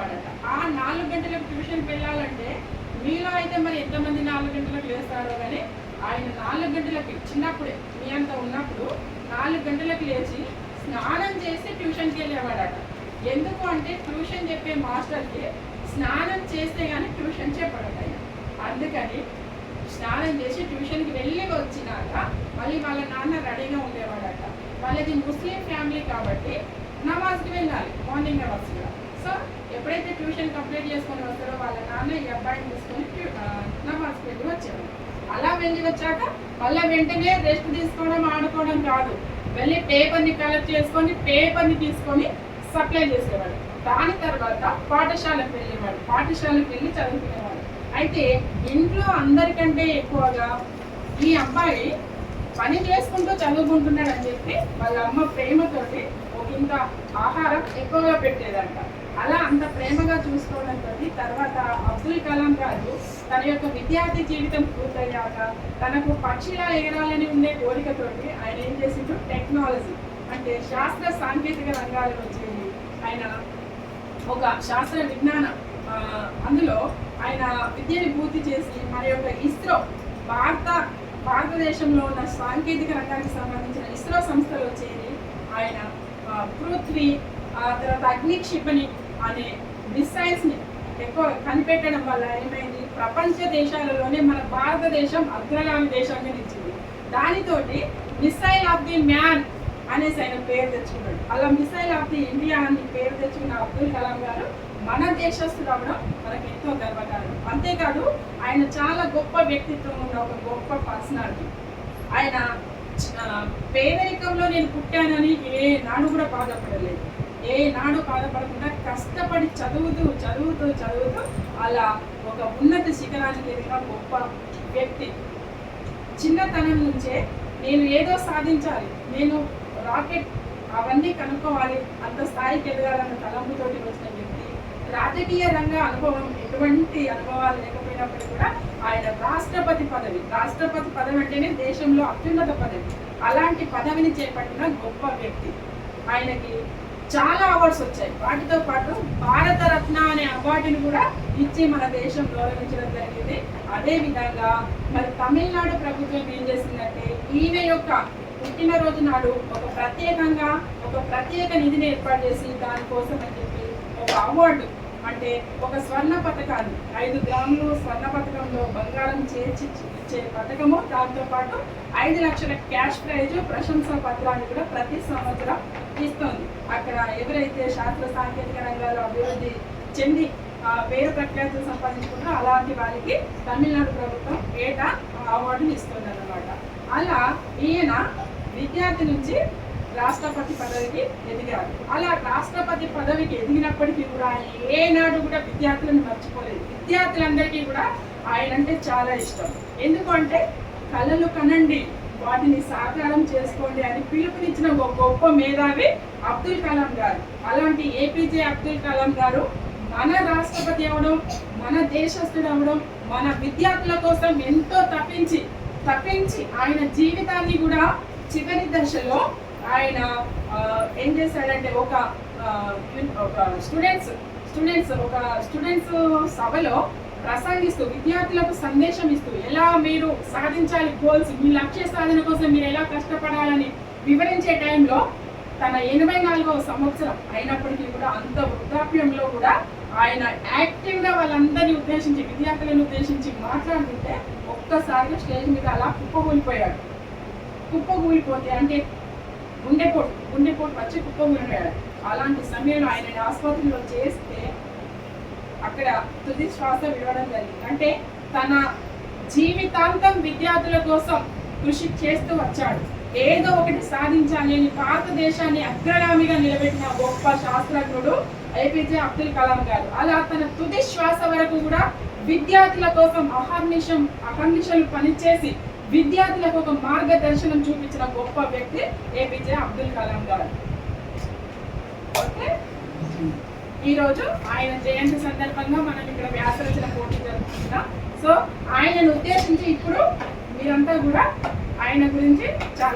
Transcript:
వెళ్ళేవాడట ఆ నాలుగు గంటలకు ట్యూషన్కి వెళ్ళాలంటే మీలో అయితే మరి ఎంతమంది నాలుగు గంటలకు లేస్తారో కానీ ఆయన నాలుగు గంటలకు చిన్నప్పుడే మీ అంత ఉన్నప్పుడు నాలుగు గంటలకు లేచి స్నానం చేసి ట్యూషన్కి వెళ్ళేవాడట. ఎందుకు అంటే ట్యూషన్ చెప్పే మాస్టర్కి స్నానం చేస్తే కానీ ట్యూషన్ చెప్పడట అందుకని స్నానం చేసి ట్యూషన్కి వెళ్ళి వచ్చినాక మళ్ళీ వాళ్ళ నాన్న రెడీగా ఉండేవాడట. వాళ్ళది ముస్లిం ఫ్యామిలీ కాబట్టి నమాజ్కి వెళ్ళాలి మార్నింగ్ అవర్స్లో సో ఎప్పుడైతే ట్యూషన్ కంప్లీట్ చేసుకొని వస్తారో వాళ్ళ నాన్న ఈ అబ్బాయిని తీసుకొని ట్యూ- వెళ్ళి వచ్చేవాడు అలా వెళ్ళి వచ్చాక మళ్ళీ వెంటనే రెస్ట్ తీసుకోవడం ఆడుకోవడం కాదు. వెళ్ళి పేపర్ని కలెక్ట్ చేసుకొని పేపర్ని తీసుకొని సప్లై చేసేవాడు. దాని తర్వాత పాఠశాలకు వెళ్ళేవాడు. పాఠశాలకు వెళ్ళి చదువుకునేవాడు. అయితే ఇంట్లో అందరికంటే ఎక్కువగా ఈ అబ్బాయి పని చేసుకుంటూ చదువుకుంటున్నాడని చెప్పి వాళ్ళ అమ్మ ప్రేమతోటి ఇంత ఆహారం ఎక్కువగా పెట్టేదంట. అలా అంత ప్రేమగా చూసుకోవడంతో తర్వాత అబ్దుల్ కలాం గారు తన యొక్క విద్యార్థి జీవితం పూర్తయ్యాక తనకు పక్షిలా ఎగరాలని ఉండే కోరికతోటి ఆయన ఏం చేసిండు? టెక్నాలజీ అంటే శాస్త్ర సాంకేతిక రంగాలకు వచ్చింది ఆయన ఒక శాస్త్ర విజ్ఞాన అందులో ఆయన విద్యని పూర్తి చేసి మన యొక్క ఇస్రో భారత భారతదేశంలో ఉన్న సాంకేతిక రంగానికి సంబంధించిన ఇస్రో సంస్థలో చేరి ఆయన పృథ్వీ ఆ తర్వాత అగ్ని క్షిపణి అనే మిసైల్స్ని ఎక్కువ కనిపెట్టడం వల్ల ఏమైంది? ప్రపంచ దేశాలలోనే మన భారతదేశం అగ్రగామి దేశంగా నిలిచింది. దానితోటి మిసైల్ ఆఫ్ ది మ్యాన్ అనేసి ఆయన పేరు తెచ్చుకున్నాడు. అలా మిసైల్ ఆఫ్ ది ఇండియా అని పేరు తెచ్చుకున్న అబ్దుల్ కలాం గారు మన దేశస్తులు అవడం మనకి ఎంతో గర్వకారణం. అంతేకాదు ఆయన చాలా గొప్ప వ్యక్తిత్వం ఉన్న ఒక గొప్ప పర్సనాలిటీ ఆయన పేదరికంలో నేను పుట్టానని ఏ నాడు కూడా బాధపడలేదు. ఏ నాడు బాధపడకుండా కష్టపడి చదువుతూ చదువుతూ చదువుతూ అలా ఒక ఉన్నత శిఖరానికి ఎదిగిన గొప్ప వ్యక్తి. చిన్నతనం నుంచే నేను ఏదో సాధించాలి నేను రాకెట్ అవన్నీ కనుక్కోవాలి అంత స్థాయికి ఎదగాలన్న తలంపుతోటి వచ్చిన వ్యక్తి. రాజకీయ రంగ అనుభవం ఎటువంటి అనుభవాలు లేకపోయినప్పటికీ కూడా ఆయన రాష్ట్రపతి పదవి రాష్ట్రపతి పదవి అంటేనే దేశంలో అత్యున్నత పదవి. అలాంటి పదవిని చేపట్టిన గొప్ప వ్యక్తి. ఆయనకి చాలా అవార్డ్స్ వచ్చాయి. వాటితో పాటు భారత రత్న అనే అవార్డుని కూడా ఇచ్చి మన దేశం గౌరవించడం జరిగింది. అదే విధంగా మరి తమిళనాడు ప్రభుత్వం ఏం చేసిందంటే ఈయన యొక్క పుట్టినరోజు నాడు ఒక ప్రత్యేకంగా ఒక ప్రత్యేక నిధిని ఏర్పాటు చేసి దానికోసం అని చెప్పి ఒక అవార్డు అంటే ఒక స్వర్ణ పథకాన్ని ఐదు గ్రాములు స్వర్ణ పథకంలో బంగారం చేర్చి ఇచ్చే పథకము. దాంతో పాటు ఐదు లక్షల క్యాష్ ప్రైజ్ ప్రశంసా పత్రాన్ని కూడా ప్రతి సంవత్సరం ఇస్తుంది. అక్కడ ఎవరైతే శాస్త్ర సాంకేతిక రంగాల్లో అభివృద్ధి చెంది ఆ, పేరు ప్రఖ్యాతులు సంపాదించుకుంటారో అలాంటి వాళ్ళకి తమిళనాడు ప్రభుత్వం ఏటా అవార్డుని ఇస్తుంది అన్నమాట అలా ఈయన విద్యార్థి నుంచి రాష్ట్రపతి పదవికి ఎదిగారు. అలా రాష్ట్రపతి పదవికి ఎదిగినప్పటికీ కూడా ఆయన ఏనాడు కూడా విద్యార్థులను మర్చిపోలేదు. విద్యార్థులందరికీ కూడా ఆయన అంటే చాలా ఇష్టం. ఎందుకంటే కళలు కనండి వాటిని సాకారం చేసుకోండి అని పిలుపునిచ్చిన ఒక గొప్ప మేధావి అబ్దుల్ కలాం గారు. అలాంటి ఏపీజే అబ్దుల్ కలాం గారు మన రాష్ట్రపతి అవడం మన దేశస్థుడు అవడం మన విద్యార్థుల కోసం ఎంతో తప్పించి తప్పించి ఆయన జీవితాన్ని కూడా చివరి దశలో ఆయన ఏం చేశాడంటే ఒక ఒక స్టూడెంట్స్ స్టూడెంట్స్ ఒక స్టూడెంట్స్ సభలో ప్రసంగిస్తూ విద్యార్థులకు సందేశం ఇస్తూ ఎలా మీరు సాధించాలి గోల్స్ మీ లక్ష్య సాధన కోసం మీరు ఎలా కష్టపడాలని వివరించే టైంలో తన ఎనభై నాలుగవ సంవత్సరం అయినప్పటికీ కూడా అంత వృద్ధాప్యంలో కూడా ఆయన యాక్టివ్గా వాళ్ళందరినీ ఉద్దేశించి విద్యార్థులను ఉద్దేశించి మాట్లాడుతుంటే ఒక్కసారిగా స్టేజ్ మీద అలా కుప్పకూలిపోయాడు. కుప్పకూలిపోతే అంటే గుండెపోటు గుండెపోటు వచ్చి కుప్పకూలిపోయాడు అలాంటి సమయంలో ఆయన ఆసుపత్రిలో చేస్తే అక్కడ తుది శ్వాస విడవడం జరిగింది. అంటే తన జీవితాంతం విద్యార్థుల కోసం కృషి చేస్తూ వచ్చాడు. ఏదో ఒకటి సాధించాలి అని భారతదేశాన్ని అగ్రగామిగా నిలబెట్టిన గొప్ప శాస్త్రజ్ఞుడు ఏపీజే అబ్దుల్ కలాం గారు. అలా తన తుది శ్వాస వరకు కూడా విద్యార్థుల కోసం అహర్నిశం అహర్నిశలు పనిచేసి విద్యార్థులకు ఒక మార్గదర్శనం చూపించిన గొప్ప వ్యక్తి ఏపీజే అబ్దుల్ కలాం గారు. ఓకే? ఈ రోజు ఆయన జయంతి సందర్భంగా మనం ఇక్కడ వ్యాసరచన పోటీ జరుపుకుంటున్నాం. సో ఆయనను ఉద్దేశించి ఇప్పుడు మీరంతా కూడా ఆయన గురించి చాలా